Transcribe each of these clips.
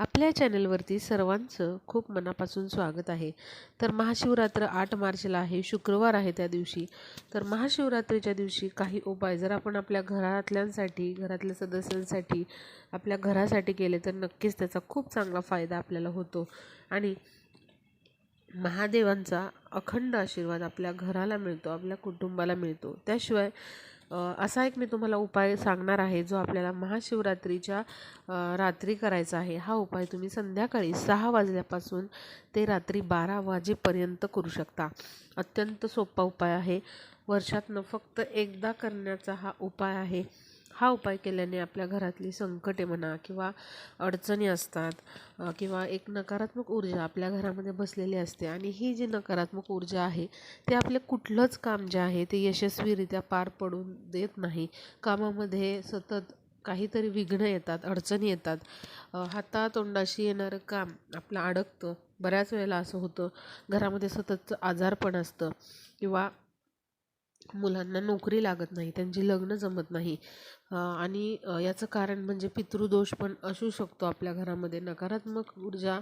आपल्या चॅनलवरती सर्वांचं खूप मनापासून स्वागत आहे. तर महाशिवरात्र आठ मार्चला आहे शुक्रवार आहे त्या दिवशी. तर महाशिवरात्रीच्या दिवशी काही उपाय जर आपण आपल्या घरातल्यांसाठी घरातल्या सदस्यांसाठी आपल्या घरासाठी केले तर नक्कीच त्याचा खूप चांगला फायदा आपल्याला होतो. आणि महादेवांचा अखंड आशीर्वाद आपल्या घराला मिळतो आपल्या कुटुंबाला मिळतो. त्याशिवाय असा एक मी तुम्हाला उपाय सांगणार आहे जो आपल्याला महाशिवरात्रीच्या रात्री करायचा आहे. हा उपाय तुम्ही संध्याकाळी सहा वाजल्यापासून ते रात्री बारा वाजेपर्यंत करू शकता. अत्यंत सोपा उपाय आहे. वर्षातनं फक्त एकदा करण्याचा हा उपाय आहे. हा उपाय केल्याने आपल्या घरातली संकटे म्हणा किंवा अडचणी असतात किंवा एक नकारात्मक ऊर्जा आपल्या घरामध्ये बसलेली असते आणि ही जी नकारात्मक ऊर्जा आहे ते आपले कुठलंच काम जे आहे ते यशस्वीरित्या पार पडून देत नाही. कामामध्ये सतत काहीतरी विघ्न येतात अडचणी येतात. हातातोंडाशी येणारं काम आपलं अडकतं. बऱ्याच वेळेला असं होतं घरामध्ये सततचं आजारपण असतं किंवा मुलांना नोकरी लागत नाही त्यांची लग्न जमत नाही. आणि याचं कारण म्हणजे पितृदोष पण असू शकतो आपल्या घरामध्ये. नकारात्मक ऊर्जा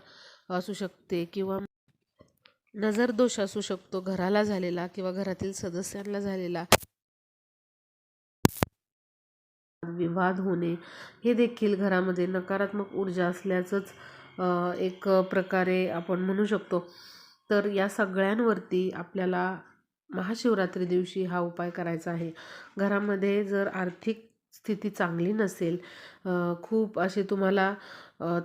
असू शकते किंवा नजरदोष असू शकतो. घराला झालेला किंवा घरातील सदस्यांना झालेला विवाद होणे हे देखील घरामध्ये नकारात्मक ऊर्जा असल्याचंच एक प्रकारे आपण म्हणू शकतो. तर या सगळ्यांवरती आपल्याला महाशिवरात्री दिवशी हा उपाय करायचा आहे. घरामध्ये जर आर्थिक स्थिती चांगली नसेल खूप असे तुम्हाला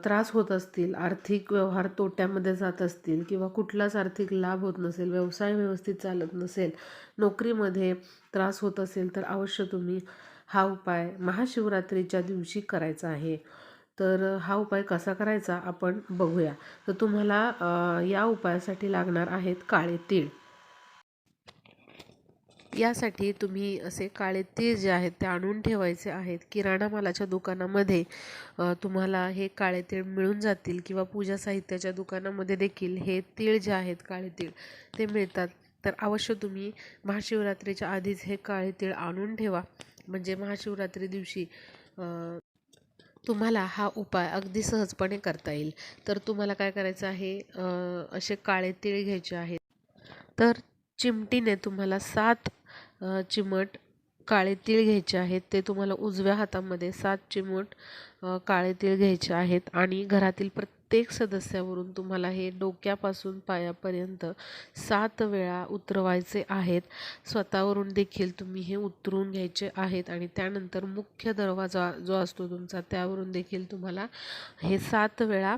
त्रास होत असतील आर्थिक व्यवहार तोट्यामध्ये जात असतील किंवा कुठलाच आर्थिक लाभ होत नसेल व्यवसाय व्यवस्थित चालत नसेल नोकरीमध्ये त्रास होत असेल तर अवश्य तुम्ही हा उपाय महाशिवरात्रीच्या दिवशी करायचा आहे. तर हा उपाय कसा करायचा आपण बघूया. तर तुम्हाला या उपायासाठी लागणार आहेत काळे तीळ. यासाठी तुम्ही असे काळे तीळ जे आहेत ते आणून ठेवायचे आहेत. किराणा मालाच्या दुकानामध्ये तुम्हाला हे काळे तीळ मिळून जातील किंवा पूजा साहित्याच्या दुकानामध्ये देखील हे तीळ जे आहेत काळे तीळ ते मिळतात. तर अवश्य तुम्ही महाशिवरात्रीच्या आधीच हे काळे तीळ आणून ठेवा. म्हणजे महाशिवरात्री दिवशी तुम्हाला हा उपाय अगदी सहजपणे करता येईल. तर तुम्हाला काय करायचं आहे असे काळे तीळ घ्यायचे आहेत. तर चिमटीने तुम्हाला सात चिमट काळे तीळ घ्यायचे आहेत. ते तुम्हाला उजव्या हातामध्ये सात चिमट काळे तीळ घ्यायचे आहेत आणि घरातील प्रत्येक सदस्यावरून तुम्हाला हे डोक्यापासून पायापर्यंत सात वेळा उतरवायचे आहेत. स्वतःवरून देखील तुम्ही हे उतरून घ्यायचे आहेत आणि त्यानंतर मुख्य दरवाजा जो असतो तुमचा त्यावरून देखील तुम्हाला हे सात वेळा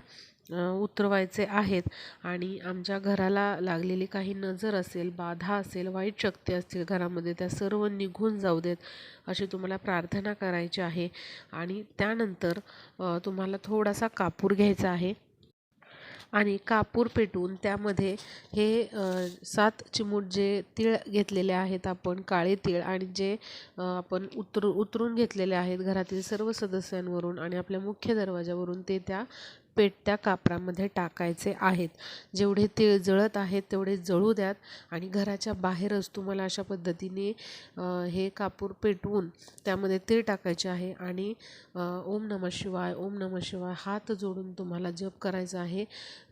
उतरवायचे आहेत. आणि आमच्या घराला लागलेली काही नजर असेल बाधा असेल वाईट शक्ती असतील घरामध्ये त्या सर्व निघून जाऊ देत अशी तुम्हाला प्रार्थना करायची आहे. आणि त्यानंतर तुम्हाला थोडासा कापूर घ्यायचा आहे. आणि कापूर पेटून त्यामध्ये हे सात चिमूट जे तीळ घेतलेले आहेत आपण काळे तीळ आणि जे आपण उतरू उतरून घेतलेले आहेत घरातील सर्व सदस्यांवरून आणि आपल्या मुख्य दरवाजावरून ते त्या पेटत्या कापरामध्ये टाकायचे आहेत. जेवढे तिळ जळत आहेत तेवढे जळू द्यात आणि घराच्या बाहेरच तुम्हाला अशा पद्धतीने हे कापूर पेटवून त्यामध्ये तीळ टाकायचे आहे आणि ओम नमः शिवाय ओम नमः शिवाय हात जोडून तुम्हाला जप करायचा आहे.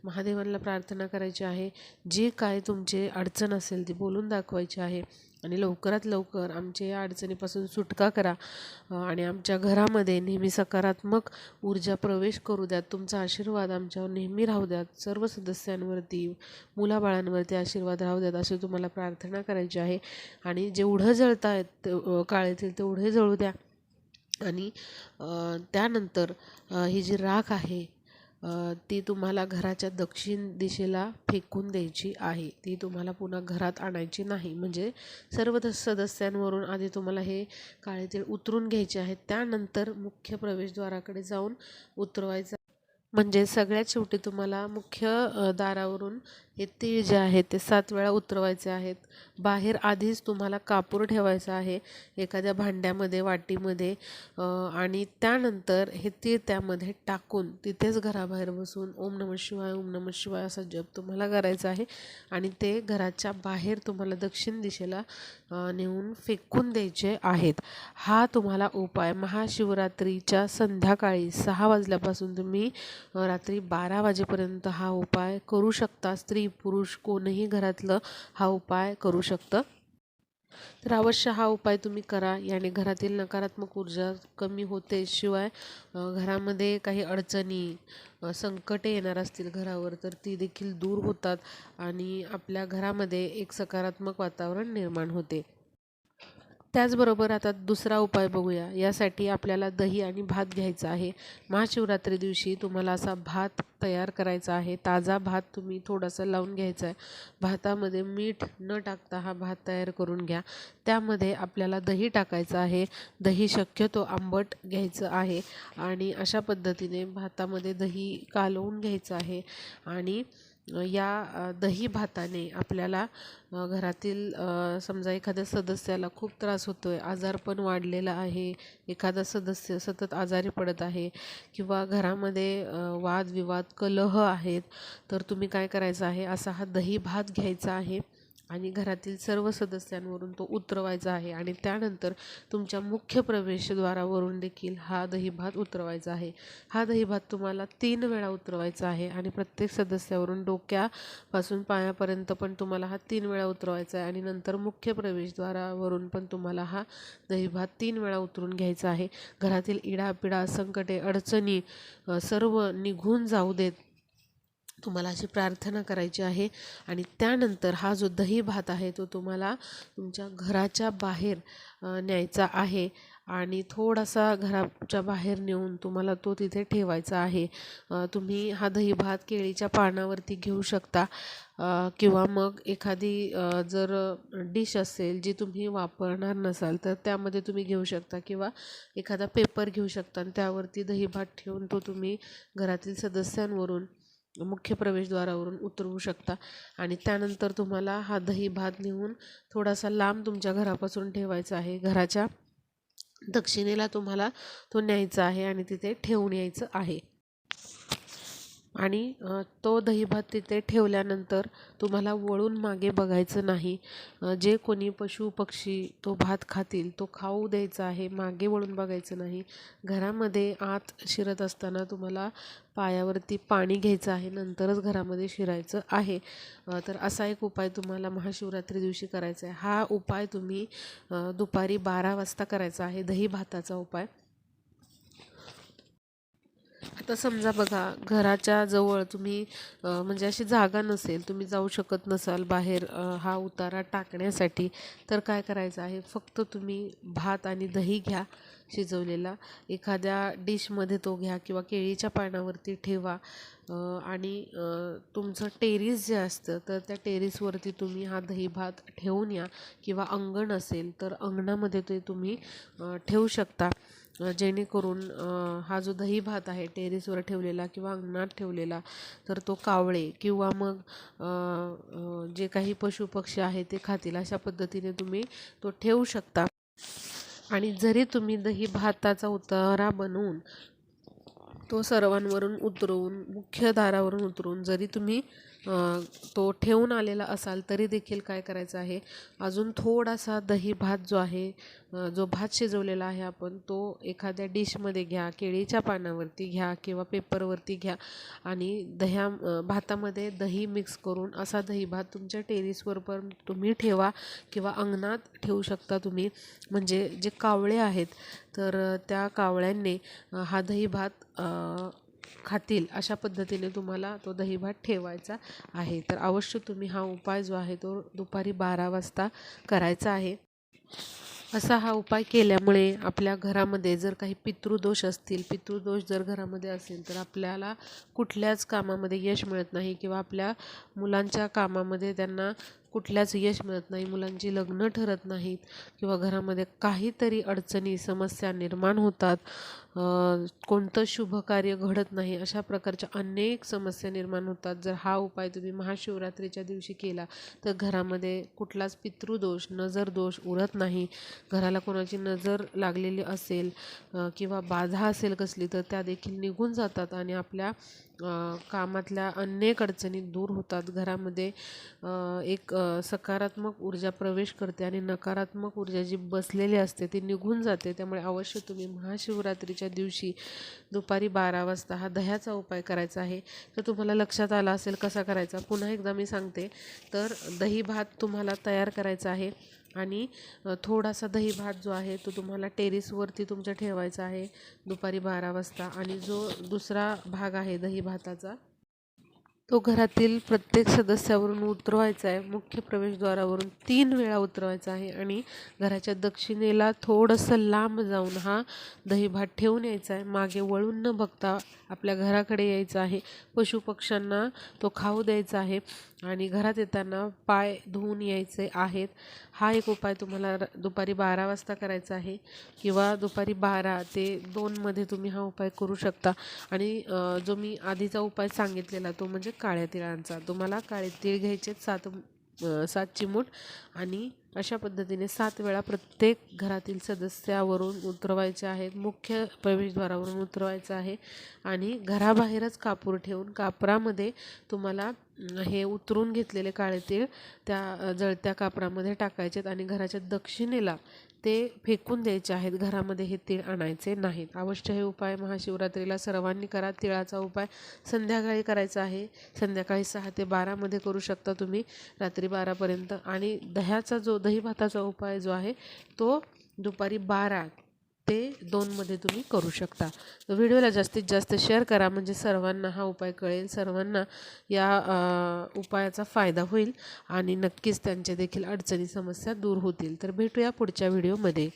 महादेवांना प्रार्थना करायची आहे. जे काय तुमचे अडचण असेल ती बोलून दाखवायची आहे. आणि लवकरात लवकर आमच्या या अडचणीपासून सुटका करा. आणि आमच्या घरामध्ये नेहमी सकारात्मक ऊर्जा प्रवेश करू द्यात तुमचा आशीर्वाद आमच्यावर नेहमी राहू द्यात सर्व सदस्यांवरती मुलाबाळांवरती आशीर्वाद राहू द्यात अशी तुम्हाला प्रार्थना करायची आहे. आणि जेवढं जळत आहेत काळेतील तेवढे जळू द्या. आणि त्यानंतर ही जी राख आहे ती तुम्हाला घराच्या दक्षिण दिशेला फेकून द्यायची आहे. ती तुम्हाला पुन्हा घरात आणायची नाही. म्हणजे सर्व द- सदस्यांवरून आधी तुम्हाला हे काळे तीळ उतरून घ्यायचे आहेत. त्यानंतर मुख्य प्रवेशद्वाराकडे जाऊन उतरवायचं. म्हणजे सगळ्यात शेवटी तुम्हाला मुख्य दारावरून हे तीळ जे आहे ते सात वेळा उतरवायचे आहेत. बाहेर आधीच तुम्हाला कापूर ठेवायचा आहे एखाद्या भांड्यामध्ये वाटीमध्ये आणि त्यानंतर हे तीळ त्यामध्ये टाकून तिथेच घराबाहेर बसून ओम नमः शिवाय ओम नमः शिवाय असा जप तुम्हाला करायचा आहे. आणि ते घराच्या बाहेर तुम्हाला दक्षिण दिशेला नेऊन फेकून द्यायचे आहेत. हा तुम्हाला उपाय महाशिवरात्रीच्या संध्याकाळी सहा वाजल्यापासून तुम्ही रात्री बारा वाजेपर्यंत हा उपाय करू शकता. स्त्री पुरुष कोणीही घरातलं हा उपाय करू शकतं. तर अवश्य हा उपाय तुम्ही करा. याने घरातील नकारात्मक ऊर्जा कमी होते. शिवाय घरामध्ये काही अडचणी संकटे येणार असतील घरावर तर ती देखील दूर होतात आणि आपल्या घरामध्ये एक सकारात्मक वातावरण निर्माण होते. त्याचबरोबर आता दुसरा उपाय बघूया. यासाठी आपल्याला दही आणि भात घ्यायचा आहे. महाशिवरात्री दिवशी तुम्हाला असा भात तयार करायचा आहे. ताजा भात तुम्ही थोडासा लावून घ्यायचा आहे. भातामध्ये मीठ न टाकता हा भात तयार करून घ्या. त्यामध्ये आपल्याला दही टाकायचं आहे. दही शक्यतो आंबट घ्यायचं आहे आणि अशा पद्धतीने भातामध्ये दही कालवून घ्यायचं आहे. आणि या दही भाताने आपल्याला घरातील समजा एखाद्या सदस्याला खूप त्रास होतो आहे आजारपण वाढलेला आहे एखादा सदस्य सतत आजारी पडत आहे किंवा घरामध्ये वादविवाद कलह आहेत तर तुम्ही काय करायचं आहे? असा हा दही भात घ्यायचा आहे. आणि घरातील सर्व सदस्यांवरून तो उतरवायचा आहे आणि त्यानंतर तुमच्या मुख्य प्रवेशद्वारावरून देखील हा दहीभात उतरवायचा आहे. हा दहीभात तुम्हाला तीन वेळा उतरवायचा आहे आणि प्रत्येक सदस्यावरून डोक्यापासून पायापर्यंत पण तुम्हाला हा तीन वेळा उतरवायचा आहे आणि नंतर मुख्य प्रवेशद्वारावरून पण तुम्हाला हा दहीभात तीन वेळा उतरून घ्यायचा आहे. घरातील इडापिडा संकटे अडचणी सर्व निघून जाऊ देत तुम्हाला अशी प्रार्थना करायची आहे. आणि त्यानंतर हा जो दही भात आहे तो तुम्हाला तुमच्या घराच्या बाहेर न्यायचा आहे. आणि थोडासा घराच्या बाहेर नेऊन तुम्हाला तो तिथे ठेवायचा आहे. तुम्ही हा दही भात केळीच्या पानावरती घेऊ शकता. किंवा मग एखादी जर डिश असेल जी तुम्ही वापरणार नसाल तर त्यामध्ये तुम्ही घेऊ शकता. किंवा एखादा पेपर घेऊ शकता आणि त्यावरती दही भात ठेवून तो तुम्ही घरातील सदस्यांवरून मुख्य प्रवेशद्वारावरून उतरवू शकता. आणि त्यानंतर तुम्हाला हा दही भात नेऊन थोडासा लांब तुमच्या घरापासून ठेवायचा आहे. घराच्या दक्षिणेला तुम्हाला तो न्यायचा आहे आणि तिथे ठेवून यायचं आहे. आणि तो दहीभात तिथे ठेवल्यानंतर तुम्हाला वळून मागे बघायचं नाही. जे कोणी पशु पक्षी तो भात खातील तो खाऊ द्यायचा आहे मागे वळून बघायचं नाही. घरामध्ये आत शिरत असताना तुम्हाला पायावरती पाणी घ्यायचं आहे नंतरच घरामध्ये शिरायचं आहे. तर असा एक उपाय तुम्हाला महाशिवरात्री दिवशी करायचा आहे. हा उपाय तुम्ही दुपारी बारा वाजता करायचा आहे दही भाताचा उपाय. आता समजा बघा घराच्या जवळ तुम्ही म्हणजे अशी जागा नसेल तुम्ही जाऊ शकत नसाल बाहेर हा उतारा टाकण्यासाठी तर काय करायचं आहे? फक्त तुम्ही भात आणि दही घ्या शिजवलेला. एखाद्या डिशमध्ये तो घ्या किंवा केळीच्या पानावरती ठेवा. आणि तुमचं टेरिस जे असतं तर त्या टेरिसवरती तुम्ही हा दही भात ठेवून या. किंवा अंगण असेल तर अंगणामध्ये ते तुम्ही ठेवू शकता. जेणेकरून हा जो दही भात आहे टेरेसवर ठेवलेला किंवा अंगणात ठेवलेला तर तो कावळे किंवा मग जे काही पशुपक्षी आहे ते खातील अशा पद्धतीने तुम्ही तो ठेवू शकता. आणि जरी तुम्ही दही भाताचा उतारा बनवून तो सर्वांवरून उतरवून मुख्य दारावरून उतरवून जरी तुम्ही तो ठेवून आलेला असाल तरी देखील काय करायचं आहे? अजून थोडासा दही भात जो आहे जो भात शिजवलेला आहे आपण तो एखाद्या डिशमध्ये घ्या केळीच्या पानावरती घ्या किंवा पेपरवरती घ्या आणि दह्या भातामध्ये दही मिक्स करून असा दही भात तुमच्या टेरिसवर पण तुम्ही ठेवा किंवा अंगणात ठेवू शकता तुम्ही. म्हणजे जे कावळे आहेत तर त्या कावळ्यांनी हा दही भात खातील अशा पद्धतीने तुम्हाला तो दहीभात ठेवायचा आहे. तर अवश्य तुम्ही हा उपाय जो आहे तो दुपारी बारा वाजता करायचा आहे. असा हा उपाय केल्यामुळे आपल्या घरामध्ये जर काही पितृदोष असतील पितृदोष जर घरामध्ये असेल तर आपल्याला कुठल्याच कामामध्ये यश मिळत नाही किंवा आपल्या मुलांच्या कामामध्ये त्यांना कुठल्याच यश मिळत नाही मुलांची लग्न ठरत नाहीत किंवा घरामध्ये काहीतरी अडचणी समस्या निर्माण होतात. कोणतं शुभ कार्य घडत नाही अशा प्रकारच्या अनेक समस्या निर्माण होतात. जर हा उपाय तुम्ही महाशिवरात्रीच्या दिवशी केला तर घरामध्ये कुठलाच पितृदोष नजर दोष उरत नाही. घराला कोणाची नजर लागलेली असेल किंवा बाधा असेल कसली तर त्या देखील निघून जातात आणि आपल्या कामातल्या अनेक अडचणी दूर होतात. घरामध्ये एक सकारात्मक ऊर्जा प्रवेश करते आणि नकारात्मक ऊर्जा जी बसलेली असते ती निघून जाते. त्यामुळे अवश्य तुम्ही महाशिवरात्रीच्या दिवशी दुपारी बारा वाजता हा दह्याचा उपाय करायचा आहे. तर तुम्हाला लक्षात आला असेल कसा करायचा? पुन्हा एकदा मी सांगते. तर दही भात तुम्हाला तयार करायचा आहे आणि थोडासा दही भात जो आहे तो तुम्हाला टेरेसवरती तुमच्या ठेवायचा आहे दुपारी बारा वाजता. आणि जो दुसरा भाग आहे दही भाताचा तो घरातील प्रत्येक सदस्यावरून उतरवायचा आहे. मुख्य प्रवेशद्वारावरून तीन वेळा उतरवायचा आहे आणि घराच्या दक्षिणेला थोडंसं लांब जाऊन हा दहीभात ठेवून यायचा आहे. मागे वळून न बघता आपल्या घराकडे यायचं आहे. पशुपक्ष्यांना तो खाऊ द्यायचा आहे. आणि घरात येताना पाय धुवून यायचे आहेत. हा एक उपाय तुम्हाला र- दुपारी बारा वाजता करायचा आहे किंवा दुपारी बारा ते दोनमध्ये तुम्ही हा उपाय करू शकता. आणि जो मी आधीचा उपाय सांगितलेला तो म्हणजे काळ्या तिळांचा. तुम्हाला काळे तीळ घ्यायचे सात सात चिमूट आणि अशा पद्धतीने सात वेळा प्रत्येक घरातील सदस्यावरून उतरवायचे आहेत मुख्य प्रवेशद्वारावरून उतरवायचं आहे आणि घराबाहेरच कापूर ठेवून कापरामध्ये तुम्हाला हे उतरून घेतलेले काळे तीळ त्या जळत्या कापरामध्ये टाकायचे आहेत आणि घराच्या दक्षिणेला ते फेकून द्यायचे आहेत. घरामध्ये हे तीळ आणायचे नाहीत. अवश्य हे उपाय महाशिवरात्रीला सर्वांनी करा. तिळाचा उपाय संध्याकाळी करायचा आहे. संध्याकाळी सहा ते बारामध्ये करू शकता तुम्ही. रात्री बारापर्यंत आणि दह्याचा जो दही भाताचा उपाय जो आहे तो दुपारी बारा ते दोनमध्ये तुम्ही करू शकता. तर व्हिडिओला जास्तीत जास्त शेअर करा म्हणजे सर्वांना हा उपाय कळेल सर्वांना या उपायाचा फायदा होईल आणि नक्कीच त्यांच्या देखील अडचणी समस्या दूर होतील. तर भेटूया पुढच्या व्हिडिओमध्ये.